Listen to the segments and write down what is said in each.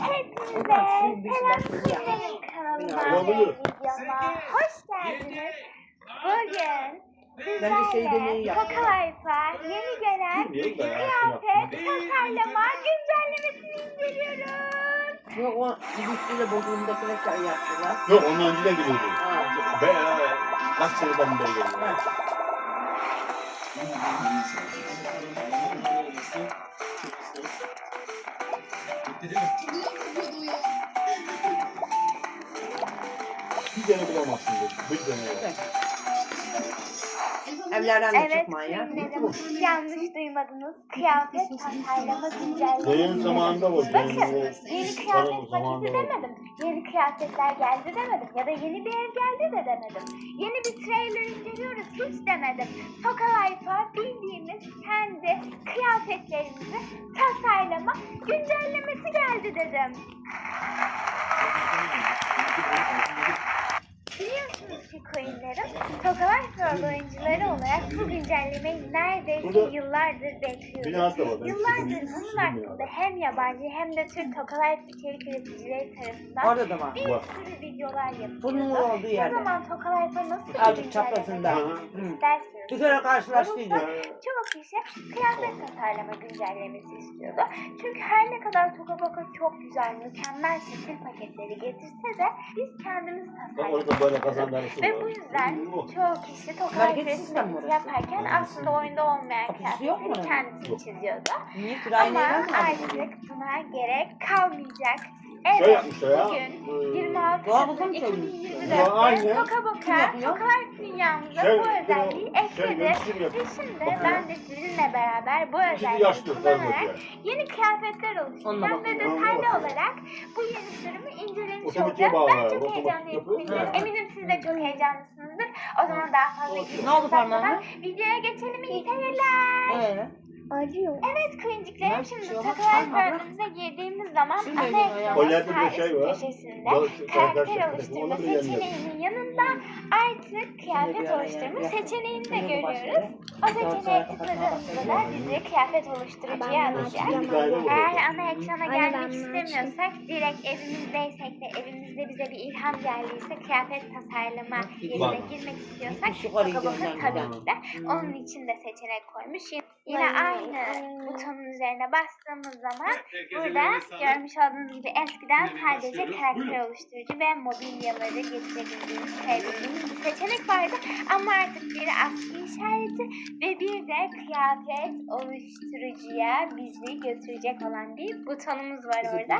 Hepinize selam olur. videoma hoş geldiniz. Bugün sizlerle. Toka Life'a yeni gelen kıyafet tasarlama güncellemesini inceliyoruz. Yok o üstüyle bozulumdakine şey yaptılar. Yok ondan önceden geliyordu. Ben kaç seneden beri geliyorum. Bir tane bulamazsın dedi. Bir tane. Evet. Evlerden de Evet çıkma ya. Kuzenlerim yanlış duymadınız. Kıyafet tasarlama güncellemesi. Benim zamanında var. Bakın yeni kıyafet paketi var. demedim. Yeni kıyafetler geldi demedim. Ya da yeni bir ev geldi de demedim. Yeni bir trailer inceliyoruz hiç demedim. Toka Life'a bildiğimiz kendi kıyafetlerimizi tasarlama güncellemesi geldi dedim. Biliyorsunuz ki coinlerin Toka Life World oyuncuları olarak bu güncellemeyi neredeyse Burada yıllardır bekliyoruz. Yıllardır bunun hakkında hem yabancı hem de Türk Tokalife içerik üreticileri tarafından Orada da var. bir Var. sürü videolar Bunun yapılıyordu. olduğu O yerde. zaman Tokalife'a nasıl bir Azıcık güncelleme çaprazında. Hı. Bir kere karşılaştıydık. Olursa Çoğu kişi kıyafet tasarlama güncellemesi istiyordu. Çünkü her ne kadar Tokaboka çok güzel, mükemmel şekil paketleri getirse de biz kendimiz orada böyle kazanlarısı Ve var. bu yüzden çoğu kişi Toka Merkez Life sistem mi resmini orası? yaparken aslında oyunda olmayan Kapısı yok mu? kıyafetleri kendisi çiziyordu. Niye Ama aldın? artık buna gerek kalmayacak. Şey Evet, yapmışlar ya. bugün e, 26 Doğal Kasım mı söylüyorsun? 2024'te Ya, aynen. Toka Kim Boka, yapıyor? Tokalar dünyamıza Şey, bu özelliği şey, ekledi. yönetim Ve yapıyor. şimdi Bakın. ben de sizinle beraber bu Şimdi özelliği yaşlı kullanarak yeni kıyafetler Onunla oluşturacağım ve detaylı Onunla olarak bu yeni sürümü incelemiş Otomatiğe bağlı, Ben çok otomatik heyecanlıyım. yapıyor. Eminim, Ha. eminim siz de çok heyecanlısınızdır. O zaman daha fazla Ne oldu parmağına? Videoya geçelim iyi seyirler. Ee, Acıyor. Evet Ne şimdi yapıyor? takılar bölümümüze girdiğimiz zaman ana ekranın sağ şey üst var. köşesinde karakter karakter oluşturma seçeneğinin yanında artık kıyafet oluşturma seçeneğini de görüyoruz. O seçeneğe tıkladığımızda da bizi kıyafet oluşturucuya alacak. Eğer ana ekrana gelmek istemiyorsak direkt evimizdeysek ve evimizde bize bir ilham geldiyse kıyafet tasarlama yerine girmek istiyorsak gidiyorum tabii ki de. Onun için de seçenek koymuş. Yine aynı butonun üzerine bastığımız zaman burada görmüş olduğunuz gibi eskiden sadece karakter oluşturucu ve mobilyaları getirebildiğimiz, koyabildiğimiz bir seçenek vardı. Ama artık bir askı işareti ve bir de kıyafet oluşturucuya bizi götürecek olan bir butonumuz var orada.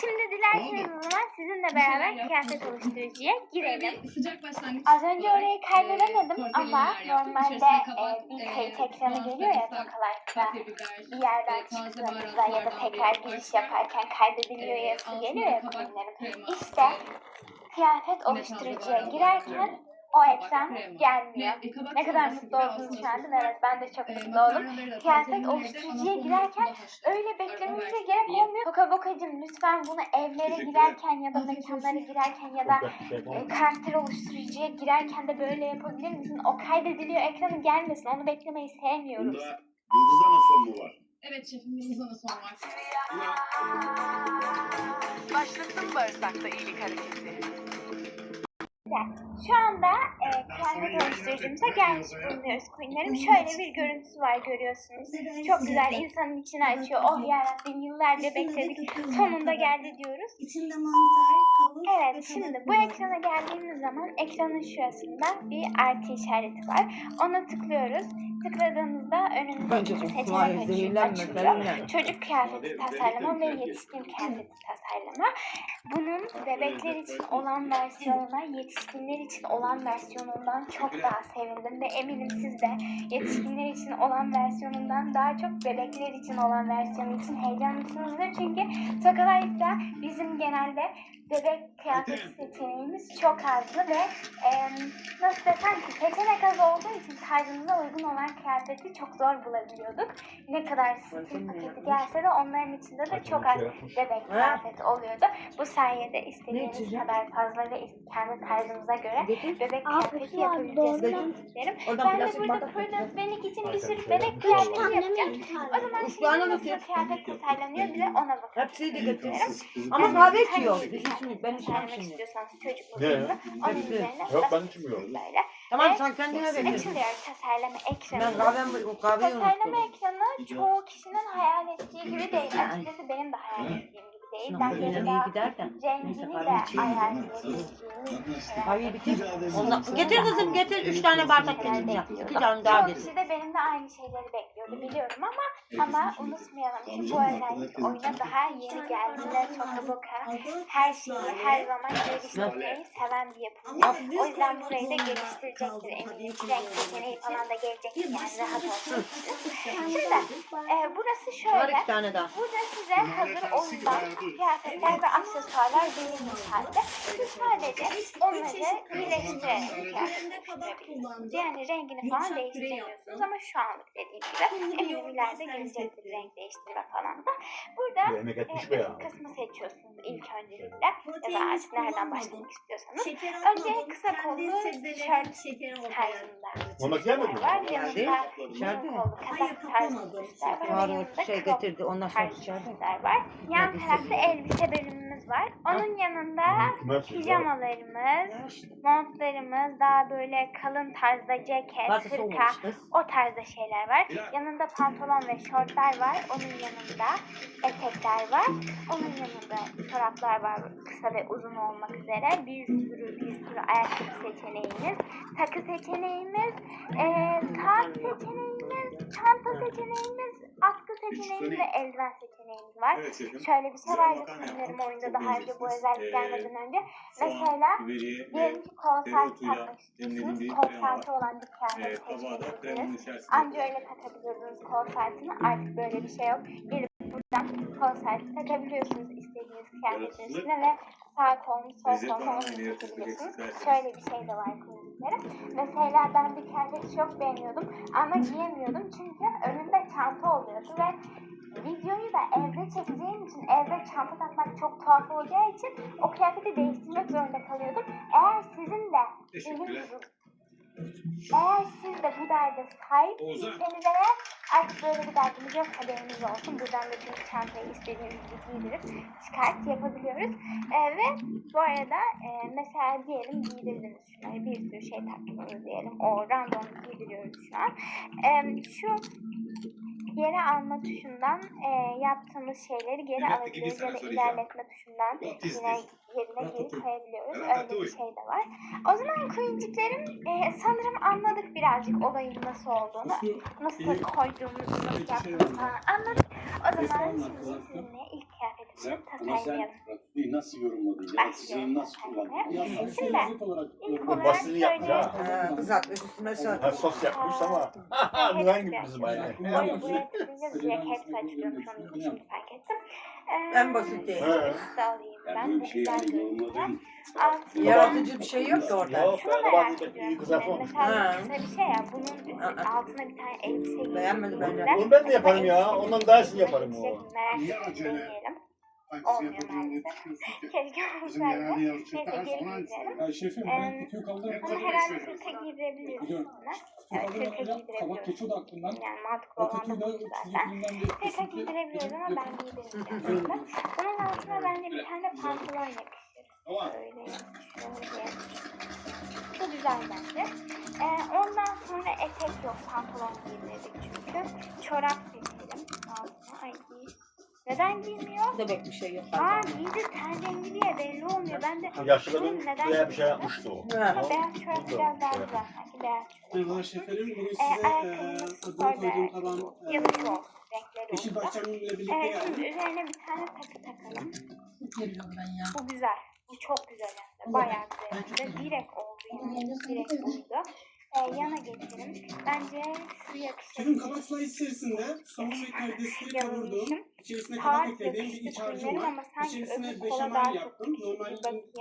Şimdi dilerseniz o zaman sizinle beraber kıyafet oluşturucuya girelim. Sıcak başlangıç. Az önce orayı kaydedemedim Tortellini ama normalde e, bir e, kayıt ekranı geliyor ya biber, Bir yerden çıktığımızda ya da tekrar giriş yaparken kaydediliyor e, yazısı altına geliyor ya krema, İşte kıyafet oluşturucuya girerken o ekran gelmiyor. E, Ne kadar mutlu aslında düşündüm. Evet ben de çok E, mutlu oldum. Kıyafet oluşturucuya girerken Öyle beklememize gerek olmuyor. Toka Bokacım lütfen bunu evlere girerken ya da mekanlara girerken ya da şey e, karakter oluşturucuya girerken de böyle yapabilir misin? O kaydediliyor ekranı gelmesin. Onu beklemeyi sevmiyoruz. Bunda yıldızlama son mu var? Evet şefim yıldızına son var. Başlasın bağırsakta iyilik hareketi. Şu anda e, kıyafet oluşturucumuza gelmiş bulunuyoruz Queenlerim. Şöyle bir görüntüsü var görüyorsunuz. Çok güzel insanın içini açıyor. Oh yarabbim yıllarca bekledik. Sonunda geldi diyoruz. İçinde mantar, Evet ve şimdi bu ekrana geldiğimiz zaman ekranın şurasında bir artı işareti var. Ona tıklıyoruz. Tıkladığımızda önümüzde Bence iki bu seçenek açılıyor. Çocuk kıyafeti tasarlama ve yetişkin kıyafeti tasarlama. Bunun bebekler için olan versiyonuna yetişkinler için olan versiyonundan çok daha sevindim ve eminim siz de yetişkinler için olan versiyonundan daha çok bebekler için olan versiyonu için heyecanlısınızdır. Çünkü Tokalay'da bizim genelde bebek kıyafet seçeneğimiz çok azdı ve e, nasıl desem ki seçenek az olduğu için tarzımıza uygun olan kıyafeti çok zor bulabiliyorduk. Ne kadar stil paketi gelse de onların içinde de çok az bebek kıyafet oluyordu. Bu sayede istediğimiz kadar fazla ve kendi tarzımıza göre bebek kıyafeti yapabileceğiz Ben de burada Prudence. Benik için bir sürü bebek kıyafeti yapacağım. O zaman şimdi nasıl kıyafet tasarlanıyor bir de ona bakalım. Hepsini de Ama kahve içiyor. Düşünsün, ben içmem tasarlamak şimdi. istiyorsanız çocuk Ne? modelini onun Hepsi. üzerine Yok ben basın içmiyorum. böyle. Tamam sen kendine getir. Açılıyor tasarlama ekranı. Ben kahvem o kahveyi Tasarlama unuttum. ekranı çoğu kişinin hayal ettiği gibi değil. Açıkçası benim de hayal ettiğim gibi değil. Ben Sınıfta böyle iyi daha gider de. Neyse kahve içeyim. Kahveyi bitir. Ondan, getir kızım getir. Üç tane bardak getir. yap. İki tane daha Çoğu getir. kişi de benim de aynı şeyleri bekliyordu biliyorum ama ama unutmayalım ki bu özellik oyuna daha yeni geldiğinde Tokaboka her şeyi her zaman geliştirmeyi seven bir yapımcı. O yüzden burayı da geliştirecektir eminim. Renk seçeneği falan da gelecektir yani rahat olsun. Şimdi e, burası Var şöyle. iki tane daha. Burada size hazır oyundan kıyafetler ve aksesuarlar verilmiş halde. Siz sadece onları birleştirerek. Yani rengini falan değiştiremiyorsunuz ama şu anlık dediğim gibi eminim ileride gelecektir renk değiştirme falan da. Burada e, kısmı seçiyorsunuz ilk öncelikle ya da artık nereden başlamak istiyorsanız. Önce kısa kollu tişört tarzında. Mamak gelmedi mi? var. Yanında uzun kollu Hayır, kazak tarzı kapamadım. tişörtler var. o şey getirdi. Ondan sonra tişörtler var. Yan Elbise. Tarafta elbise bölümümüz var. Onun yanında pijamalarımız, montlarımız, daha böyle kalın tarzda ceket, hırka, o tarzda şeyler var. Yanında pantolon ve şortlar var. Onun yanında etekler var. Onun yanında çoraplar var kısa ve uzun olmak üzere. Bir sürü bir sürü ayakkabı seçeneğimiz, takı seçeneğimiz, eee saat seçeneğimiz, çanta seçeneğimiz, atkı seçeneğimiz ve eldiven seçeneğimiz var. Evet. Şöyle bir şey Güzel var makarna sanırım oyunda daha önce bu özellik Ee, gelmeden önce. Soğan, Mesela diyelim ki dereotuyla takmak istiyorsunuz. var. olan bir Ee, kıyafet kremanın seçebilirsiniz. Anca öyle takabiliyordunuz kol saatini. Artık böyle bir şey yok. Gelip buradan kol saati takabiliyorsunuz istediğiniz üstüne ve sağ kolunu sol kolunu seçebilirsiniz. Şöyle bir şey de var kullanıcılara. Mesela ben bir kıyafeti çok beğeniyordum ama giyemiyordum çünkü önünde çanta oluyordu ve videoyu da evde çekeceğim için evde çanta takmak çok tuhaf olacağı için o kıyafeti değiştirmek zorunda kalıyordum. Eğer sizin de benim eğer siz de bu derde sahip değilseniz eğer artık böyle bir derdiniz yok haberiniz olsun. Buradan da çünkü çantayı istediğiniz gibi giydirip çıkart yapabiliyoruz. Ee, ve bu arada e, mesela diyelim giydirdiniz şunları bir sürü şey taktınız diyelim. O random giydiriyoruz şu an. Ee, şu geri alma tuşundan e, yaptığımız şeyleri geri ikinci ya da ilerletme tuşundan yine? Yerine geri koyabiliyoruz. Öyle bir şey de var. O zaman Queenciklerim e, sanırım anladık birazcık olayın nasıl olduğunu. Nasıl koyduğumuzu, nasıl yaptığımızı falan anladık. O zaman şimdi sizinle ilk kıyafetimizi tasarlayalım. Nasıl yorumladın? Yaratıcılığını nasıl kullandın? Şimdi ilk olarak basını yapmış şöyle ha. Ha, kızartmış üstüne sor. Ha sos yapmış ama. Nüven gibi bizim aynı. Buraya direkt hepsi için şimdi fark ettim. En basiti. Alayım Ben ben bir şey güzel yorumladım. Yaratıcı bir şey yok ki orada. Yok Şunu ben iyi. Mesela Ha. kısa bir şey ya bunun altına bir tane elbise giyip Beğenmedi bence. Onu ben de yaparım ya. Ondan daha iyisini yaparım o. Merak Niye Olmuyor maalesef. Keşke olsaydı. Neyse geri giydirelim. Ya şefim ben kutuyu kaldırıp Tabii herhalde kırka kutuyu Evet kırka. Kabak aklımdan. Yani mantıklı olan da bu zaten. Kırka kesinti giydirebiliyoruz ama ben giydirmeyeceğim. Bunun altına bence bir tane pantolon yakışır. Tamam. Böyle şöyle. Bu güzel bence. Ee, ondan sonra etek yok. Pantolon giydirdik çünkü. Çorap seçelim. Altına. Ay giy. Neden giymiyor? Bebek bir şey yok. Aa giydi ten rengi diye belli olmuyor. Ben de Yaşlıların Bunun neden bir şey giydiğini- yapmıştı o. Ha. Ama beyaz çorap biraz daha güzel sanki beyaz çorap. Merhaba şeflerim. Bugün size e, adını koyduğum kalan ayakkabı. Ya da şu olsun. Renkleri yeşil bahçemle birlikte Evet şimdi geldim. üzerine bir tane takı takalım. Geliyorum ben ya. Bu güzel. Bu çok güzel hem de. Bayağı güzel hem de. Direkt oldu yani. Direkt uydu. Ee, yana geçelim. Bence şu yakışır. Şefim kabak slice içerisinde soğan ve karidesleri kavurdum. İçerisine kabak tart eklediğim bir iç kuyumlarım var. İçerisine daha beşamel yaptım. Normal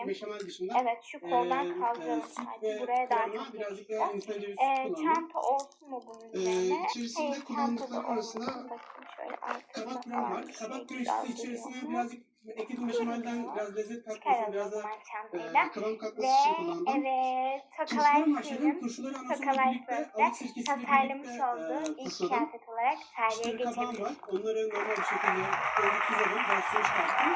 beşamel dışında. Evet şu koldan eee, kaldıralım eee, süt ve Buraya daha krema, birazcık yakıştı. da insan cevizi Ee, kullandım. çanta olsun mu bunun Ee, üzerine? içerisinde da kullandıkları olmasın. arasında Kabak falan var. Kabak şey püresi güzel içerisine birazcık ekledim beşamelden biraz lezzet katması, biraz da zaman çantayla. kıvam katması için kullandım. evet şefim. Suyu'nun alık sirkesiyle tasarlamış birlikte olduğu ilk kıyafet olarak tarihe Çıtır kabağım geçebilir. var. Onları normal bir şekilde önce tuzladım. Biraz suyu çıkarttım.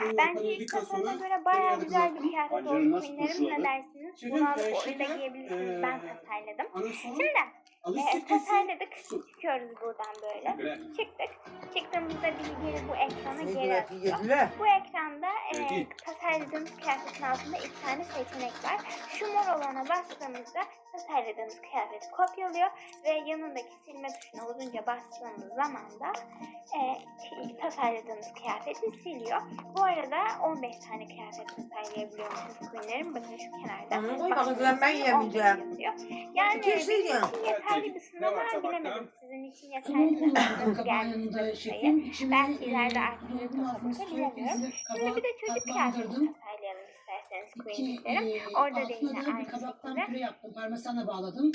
Bununla Bence ilk tasarıma göre bayağı güzel bir kıyafet oldu. Queenlerim ne dersiniz? Bunu alıp eee, oyuna şeker, giyebilirsiniz. Ben eee, tasarladım. Şimdi alık e, sirkesi, tasarladık. su. Çıkıyoruz buradan böyle. Çıktık. Çıktığımızda bilgileri bu ekrana geri atıyor. Bu ekranda e, tasarladığımız kıyafetin altında iki tane seçenek var. Şu mor olana bastığımızda tasarladığımız kıyafeti kopyalıyor ve yanındaki silme tuşuna uzunca bastığımız zaman da e, tasarladığımız kıyafeti siliyor. Bu arada 15 tane kıyafet tasarlayabiliyormuşuz Queen'lerin. Bakın şu kenarda. Bastığımız bakalım, ben zaman 15 yemeyeceğim. Yani Kimse benim yiyor. Yeterli bir bilemedim. Sizin için yeterli bir kullandım sınava kabağın geldi yanında noktayı. şefim. İçine Belki ileride mı soğuk bilemiyorum. Şimdi bir de çocuk kıyafeti tatlandırdım. tasarlayalım isterseniz İki, Queen'liklerim. e, Orada da yine aynı şekilde. püre yaptım. Parmesanla bağladım.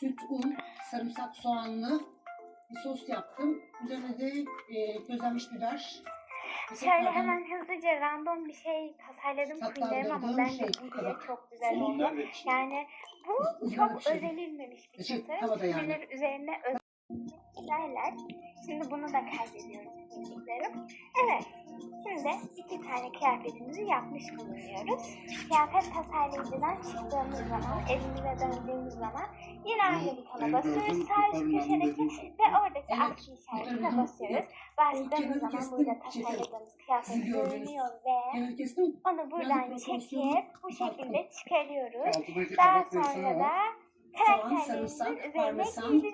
Süt, un, sarımsak, soğanlı bir sos yaptım. Üzerine de e, közlenmiş biber. Şöyle hemen hızlıca random bir şey tasarladım Queen'lerim ama bence şey, bile kabak. çok güzel oldu. Yani bu çok özenilmemiş bir tasarım. tavada yani. Queen'ler özenler. Şimdi bunu da kaydediyoruz Queen'liklerim. Evet. Şimdi iki tane kıyafetimizi yapmış bulunuyoruz. Kıyafet tasarlayıcıdan çıktığımız zaman, evimize döndüğümüz zaman yine aynı butona basıyoruz. Sağ üst köşedeki ve oradaki Evet, aksi işaretine basıyoruz. Bastığımız zaman burada şey, tasarladığımız kıyafet görünüyor ve onu buradan proporsiyonu çekip bu şekilde çıkarıyoruz. Daha sonra da Soğan, sarımsak, parmesan, e,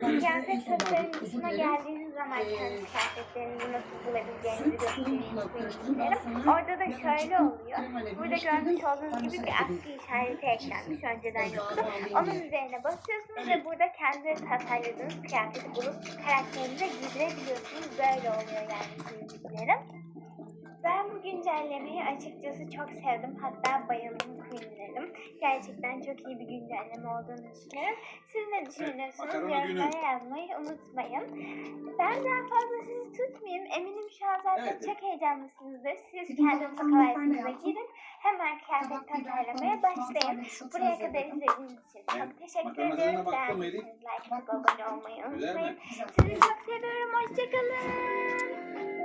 parmesanı en son. Özür dilerim. geldiğiniz zaman Ee, kendi kıyafetlerinizi nasıl bulabileceğinizi Süt, göstereyim isterim. sonra Orada da şöyle oluyor. Burada görmüş olduğunuz gibi Parmesan bir askı işareti eklenmiş. Önceden yoktu. Onun üzerine basıyorsunuz ve burada kendi tasarladığınız kıyafeti bulup karakterinize giydirebiliyorsunuz. Böyle oluyor yani queenliklerim. Ben bu güncellemeyi açıkçası çok sevdim. Hatta bayıldım queenlerim. Gerçekten çok iyi bir güncelleme olduğunu düşünüyorum. Siz ne düşünüyorsunuz? günü. Yorumlara yazmayı unutmayın. Ben daha fazla sizi tutmayayım. Eminim şu an zaten Evet. çok heyecanlısınızdır. Siz kendi yaptım. girin. Hemen kıyafet tasarlamaya başlayın. Buraya kadar izlediğiniz için çok Evet, teşekkür ediyorum. Beğendiyseniz like abone olmayı unutmayın. Sizi çok seviyorum. Hoşçakalın.